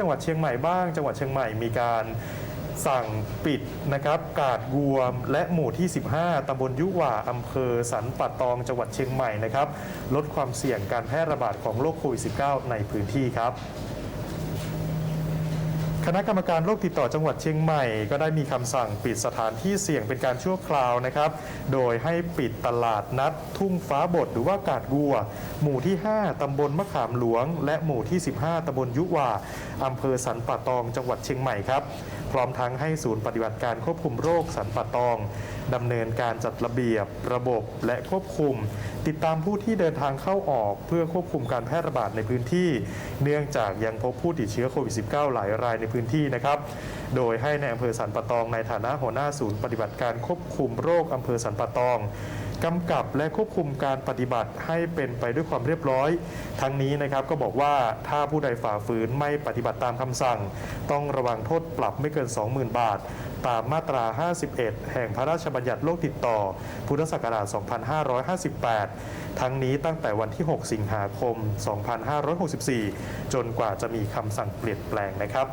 จังหวัดเชียงใหม่บ้าง จังหวัดเชียงใหม่มีการสั่งปิดนะครับกาดรวมและหมู่ที่ 15 ตำบลยุหว่า อำเภอสันป่าตอง จังหวัดเชียงใหม่นะครับ ลดความเสี่ยงการแพร่ระบาดของโรคโควิด -19 ในพื้นที่ครับ คณะกรรมการโรคติดต่อจังหวัดเชียงใหม่ ก็ได้มีคำสั่งปิดสถานที่เสี่ยงเป็นการชั่วคราวนะครับ โดยให้ปิดตลาดนัด ทุ่งฟ้าบดหรือว่ากาดกัว หมู่ที่ 5 ตำบลมะขามหลวง และหมู่ที่ 15 ตำบลยุวาอำเภอสันป่าตองจังหวัดเชียงใหม่ครับ พร้อมทั้งให้ศูนย์ปฏิบัติการควบคุมโรคสันป่าตองดำเนินการจัดระเบียบ ระบบและควบคุม ติดตามผู้ที่เดินทางเข้าออก เพื่อควบคุมการแพร่ระบาดในพื้นที่ เนื่องจากยังพบผู้ติดเชื้อโควิด -19 หลายรายในพื้นที่นะครับ โดยให้ในอำเภอสันปะตองในฐานะหัวหน้าศูนย์ปฏิบัติการควบคุมโรคอำเภอสันปะตอง กำกับและควบคุมการปฏิบัติให้เป็นไปด้วยความเรียบร้อย ทั้งนี้นะครับก็บอกว่าถ้าผู้ใดฝ่าฝืนไม่ปฏิบัติตามคำสั่ง ต้องระวังโทษปรับไม่เกิน 20,000 บาท ตามมาตรา 51 แห่งพระราชบัญญัติโรคติดต่อ พุทธศักราช 2558 ทั้งนี้ตั้งแต่วันที่ 6 สิงหาคม 2564 จนกว่าจะมีคำสั่งเปลี่ยนแปลงนะครับ